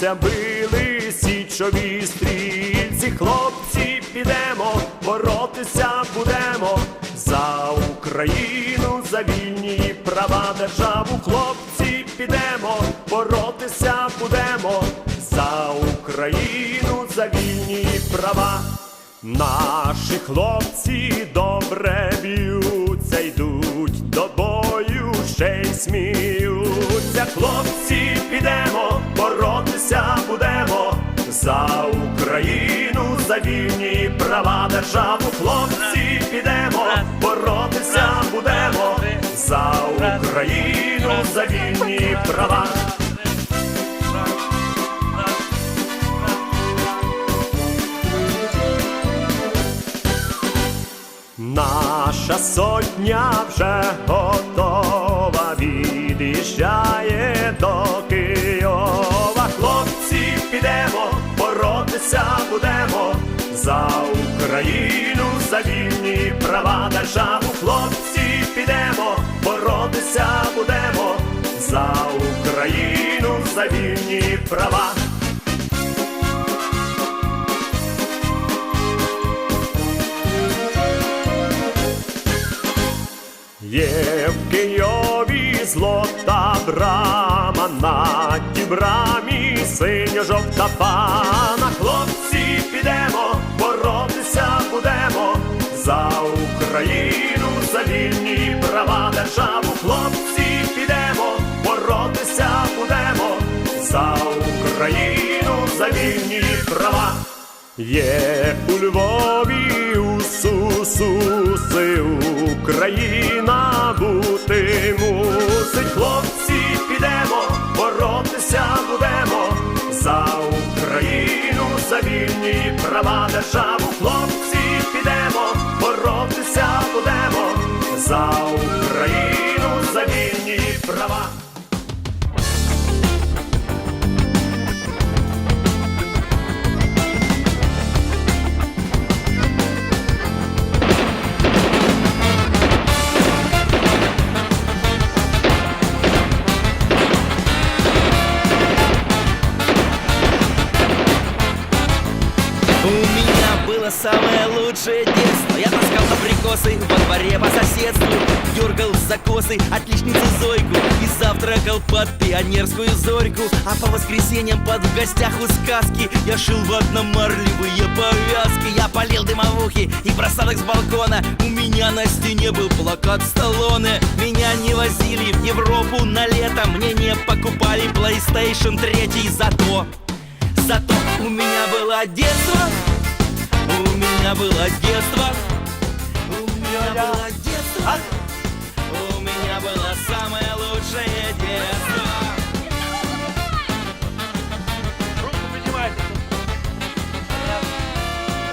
ся били січові стрільці, хлопці, підемо, боротися будемо за Україну, за вільні права державу, хлопці, підемо, боротися будемо за Україну, за вільні права. Наші хлопці добре б'ються, йдуть до бою, ще й сміються. Хлопці, підемо, боротися будемо за Україну, за вільні права державу. Хлопці, підемо, боротися будемо за Україну, за вільні права. Наша сотня вже готова, від'їжджає до боротися будемо за Україну, за вільні права державу. Хлопці, підемо, боротися будемо за Україну, за вільні права. Є в Києві злота брамі синьо-жовта пана. Хлопці, підемо, боротися будемо за Україну, за вільні права державу. Хлопці, підемо, боротися будемо за Україну, за вільні права. Є у Львові у Сусуси Україна бути права державу. Хлопці, підемо, боротися будемо за Україну, за вільні права. Самое лучшее детство. Я таскал абрикосы во дворе по соседству Дергал за косы отличницу Зойку И завтракал под пионерскую зорьку. А по воскресеньям под в гостях у сказки Я шил ватно-марлевые повязки. Я полил дымовухи и бросал их с балкона. У меня на стене был плакат Сталлоне. Меня не возили в Европу на лето Мне не покупали PlayStation 3 Зато Зато у меня было детство, меня было детство, у меня было детство, у меня было самое лучшее детство. Руку поднимайте.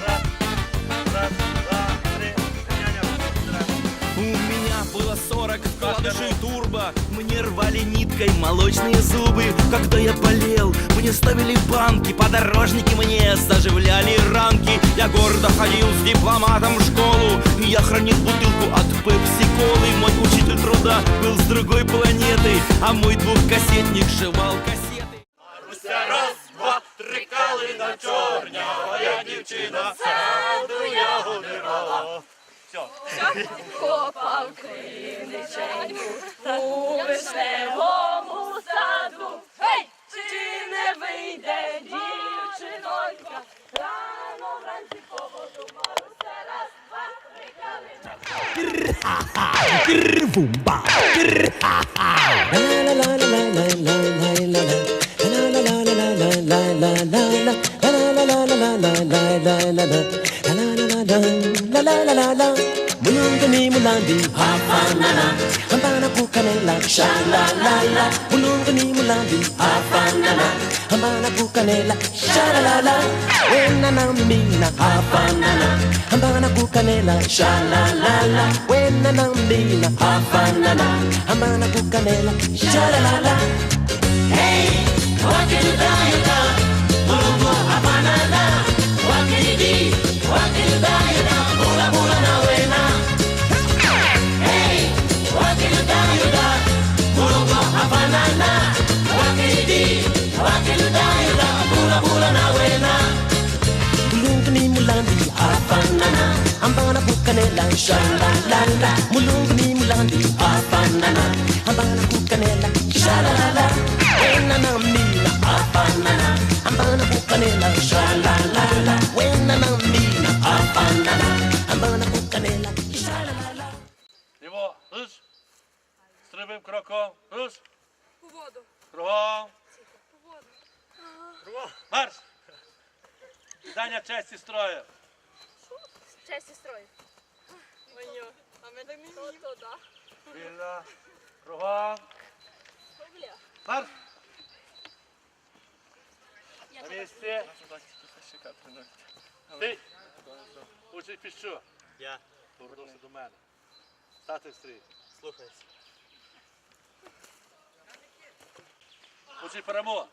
Раз, раз, раз, три. У меня было 40 вкладышей турбо Мне рвали ниткой молочные зубы Когда я болел, мне ставили банки Подорожники мне заживляли ранки Я гордо ходил с дипломатом в школу И я хранил бутылку от пепси-колы Мой учитель труда был с другой планеты А мой двухкассетник жевал кассеты Руся, раз, два, три калина чорня, я дівчина саду ягоди рвала. Все. Копав криниченьку у вишневому саду. Гей! Чи не вийде дівчинонька? Рано вранці по воду Маруся, раз, два, три калина. Mulungani mulambi hafanana Hambana kukanela shalalala Mulungani mulambi hafanana Hambana kukanela shalalala. Wena na mina hafanana Hambana kukanela shalalala. Wena na mina hafanana Hambana kukanela shalalala. Hey, wakidudayuda Mulungu hafanana Wakididi, wakidudayuda Mula volana wena. Mulunguni mulandi afanana ambana bukanela shalalala mulunguni mulandi afanana ambana bukanela shalalala Дання честі строю. Честі строю. Ой, а ми так не вміємо. То, да. Вільно. Кругом. Марш. На місці. Ти. Учить піщу. Я Повернувся до мене. Стати в стрій. слухаюсь. Учить перемог.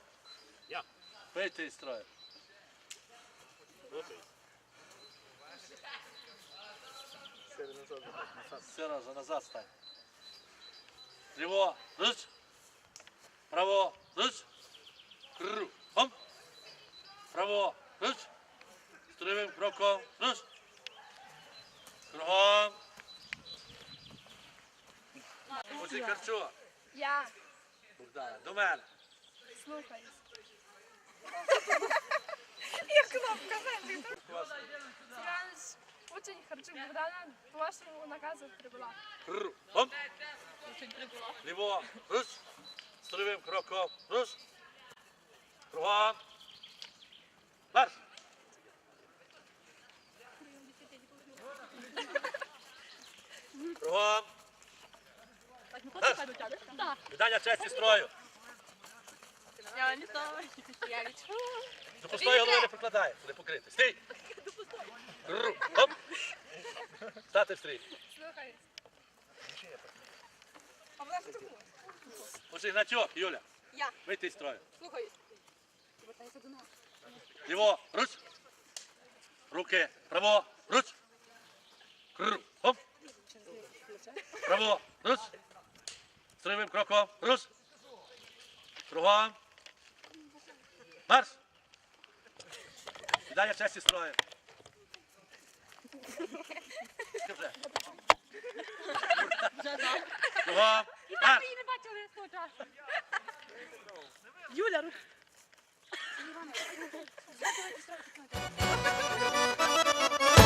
Я. Вийти із строю. Слухаюсь. Сережа, назад стань. Ліво, руч. Право, руч. Кру. Хом. Право, руч. Стрімим кроком, руч. Кругом. Учи карчу. Я. Богдана, до мене. Слухаюсь. Іванович, учень Харчук Богдана по вашому наказу прибула. Кру. Хом. Ліво, руч. Стрімим кроком, руч. Кругом. Марш. Кругом. Віддання честі строю. Я не знаю. Я не До пустої голови не прикладає, буде покрити. Стій! Ру. Оп! Стати в стрій. Слухаюсь. А вона хто? Учи, значок, Юля. Я. Вийти із строю. Слухаюсь. Повертайся до нас. Ліво, руч. Руки. Право, руч. Кру. Оп. Право, руч. Строєвим кроком, руч. Кругом. Марш. Віддання честі строю. Скажи. Кругом. її не бачили з того часу. Юля, рух. Я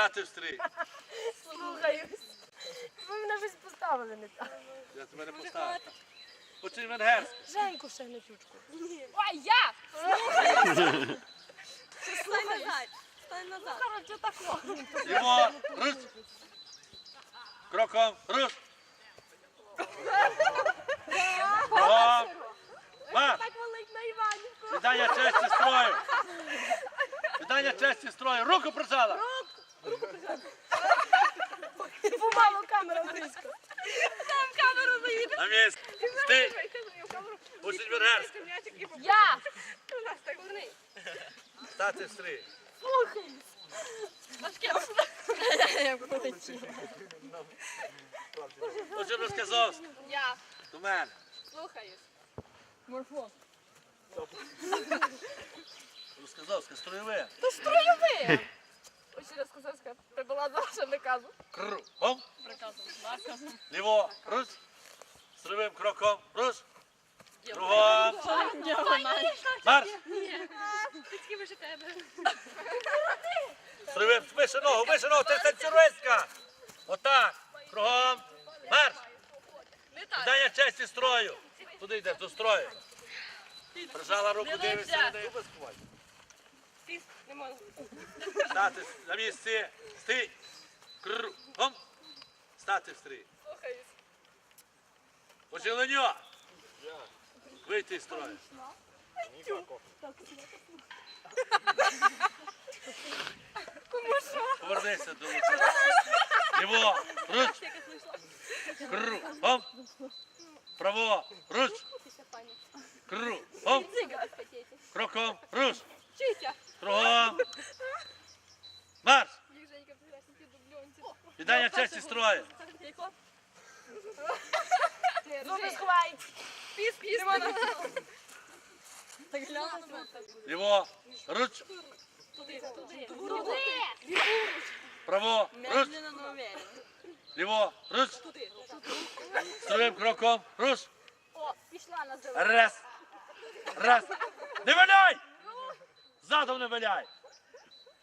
Стати в стрій. Слухаюсь. Ви мене щось поставили не так. Я тебе не поставив. Учи венгерську. Женьку ще не чучку. Ой, я! Стань назад. Стань назад. Короче, тако. Ліво, руч. кроком, руш. Кругом. Марш. Так велик на Іванівку. Віддання честі строю. Віддання честі строю. Руку прижала. Помалу камера близько. Там камеру заїде. На місце. Стій. Учить Бергерськ. Я. Стати стрій. Учить Розказовськ. Я. До мене. Слухаюсь. Розказовська, строєве. То строєве. Ось розказовська прибула з вашим наказом. Кругом. Приказом. Наказом. Ліво. Руш. Строєвим кроком. Руш. Кругом. Марш. Батьки вище тебе. Строєвим. Вище ногу, вище ногу. Ти танцюристка. Отак. Кругом. Марш. Не так. Честі строю. Туди йдеш, до строю. Прижала руку, Не дивишся лежать. на можна. Стати на місці. Стій. Кругом. Стати стрій. Слухаюсь. Почеленьо. Вийти з строю. Повернися до лиця. Ліво. Руч. Кругом. Право. Руч. Кругом. Кроком. Руч. Вчися. Кругом. Марш. Женька. Віддання честі строю. Зуби сховай. Піс, піс. Ліво. Руч. Туди, туди. Право. Руч. Ліво. Руч. Туди. Кроком. Руш. О, пішла на зелену. Раз. Раз. Не валяй! Задом не валяй.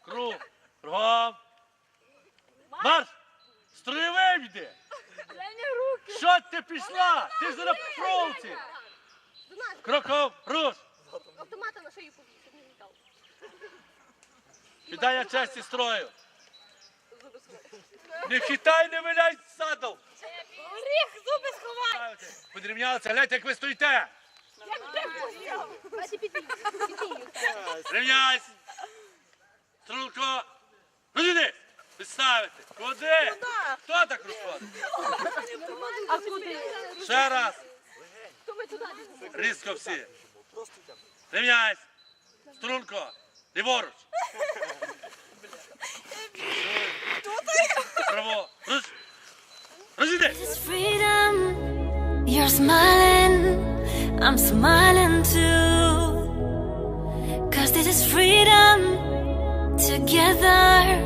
Круг. Кругом. Марш! Строєвим йди! Що ти пішла? Ти ж на провці. Кроком. Руш. Автомата на шию повісив, щоб не літав. Віддання честі строю. Не хитай, не валяй задом. Гріх, зуби сховай. Подрівнялися, гляньте, як ви стоїте. Рівняйся. Струнко. Розійди. Підставити. Куди? Хто так розходить? А куди? Ще раз. Різко всі. Рівняйся. Струнко. Ліворуч. Право. Розійди. It's freedom. I'm smiling too. Cause this is freedom. Together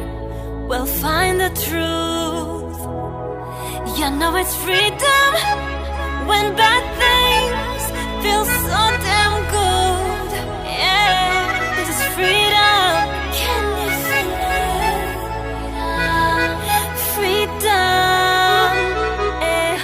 we'll find the truth. You know it's freedom when bad things feel so damn good. Yeah, this is freedom. Can you feel it? Freedom. Yeah.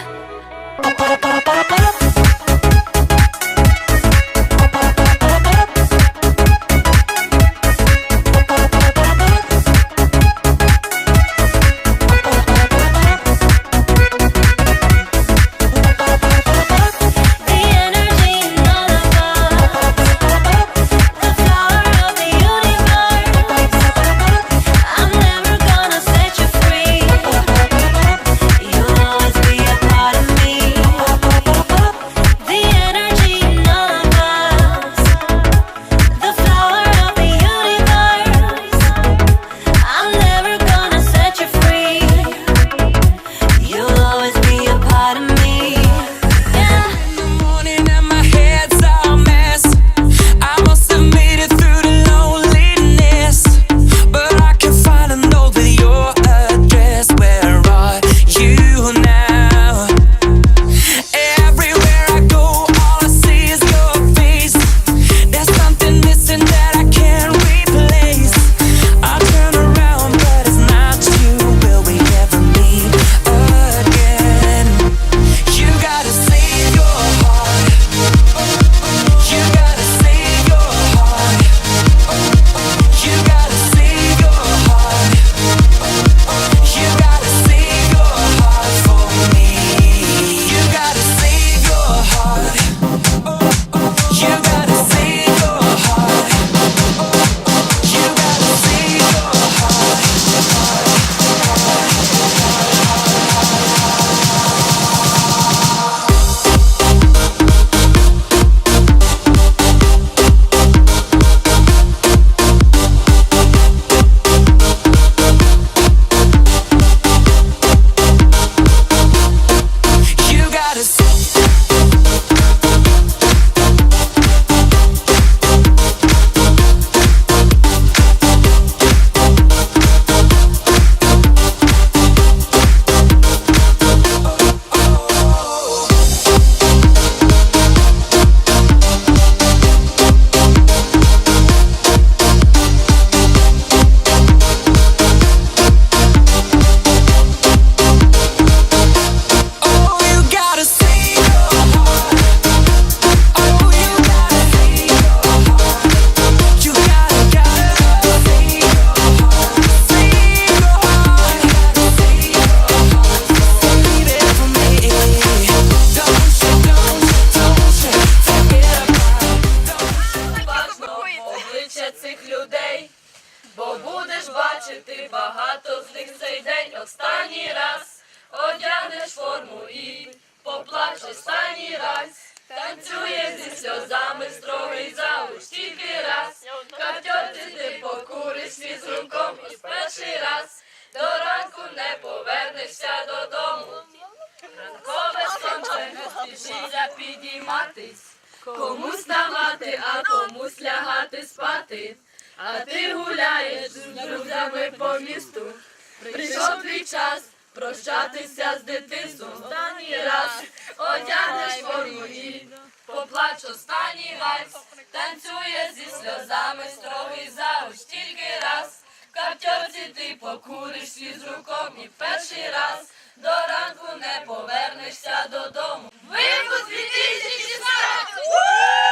автобус лягати спати, а ти гуляєш з друзями по місту. Прийшов твій час прощатися з дитинством останній раз, одягнеш форму і поплач останній вальс, танцює зі сльозами строгий зауч тільки раз. В каптьорці ти покуриш з руком і перший раз до ранку не повернешся додому. Випуск 2016!